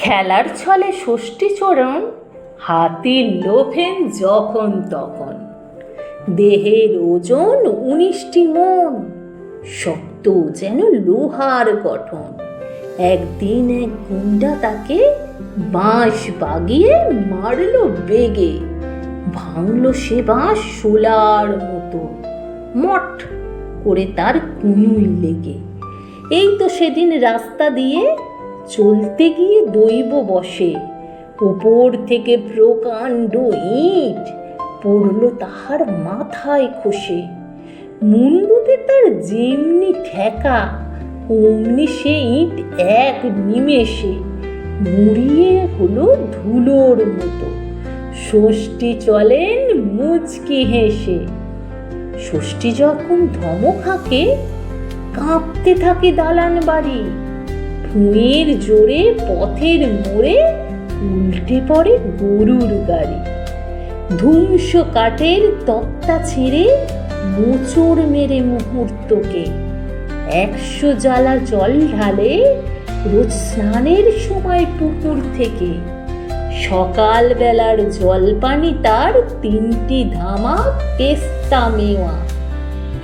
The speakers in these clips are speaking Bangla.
খেলার ছলে ষষ্ঠীচরণ হাতির লোভেন যখন তখন। দেহের ওজন উনিশটি মন, শক্ত যেন লোহার গঠন। একদিন এক গুন্ডা তাকে বাঁশ বাগিয়ে মারলো বেগে, ভাঙলো সে বাঁশ সোলার মতো। মঠ করে তার কুনুই লেগে। এই তো সেদিন রাস্তা দিয়ে চলতে গিয়ে দৈব বসে। উপর থেকে প্রকাণ্ড ইট পড়ল তাহার মাথায় খসে। মুন্ডুতে তার যেমনি ঠেকা, অমনি সে ইট এক নিমেষে মুড়িয়ে হলো ধুলোর মতো। ষষ্ঠী চলেন মুচকি হেসে। ষষ্ঠী যখন ধমক হাঁকে, কাঁপতে থাকে দালান বাড়ি। ভুঁয়ের জোরে, পথের মোড়ে উল্টে পড়ে গরুর গাড়ি। ধুমস কাঠের তক্তা ছেড়ে মোচড় মেরে মুহূর্তকে। একশো জ্বালা জল ঢালে রোজ স্নানের সময় পুকুর থেকে। সকালবেলার জলপানি তার তিনটি ধামা, পেস্তা মেওয়া।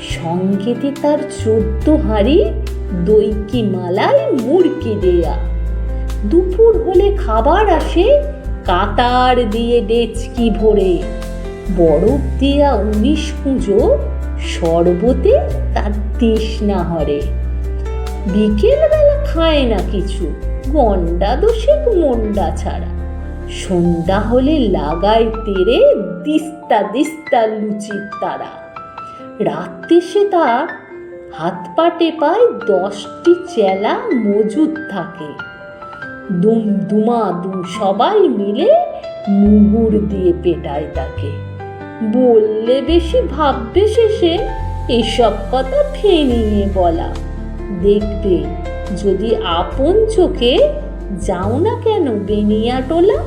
সঙ্গেতে তার চোদ্দ হাঁড়ি দইকি মালায় মুরকি দেয়া। দুপুর হলে খাবার আসে কাতার দিয়ে ডেচকি ভরে। বরফ দেয়া উনিশ পুজো শরবতে তার তৃষ্ণা হরে। বিকেলবেলা খায় না কিছু, গন্ডা দোষেক মন্ডা ছাড়া। সন্ধ্যা হলে লাগায় তেরে দিস্তা দিস্তা লুচির তারা। রাত্রে সে তার হাত পা টেপায় দশটি চেলা মজুদ থাকে। দুম দুমা দুম সবাই মিলে মুগুর দিয়ে পেটায় তাকে। বললে বেশি, ভাববে শেষে এসব কথা ফেনিয়ে বলা। দেখবে যদি আপন চোখে যাও না কেন বেনিয়া টোলা?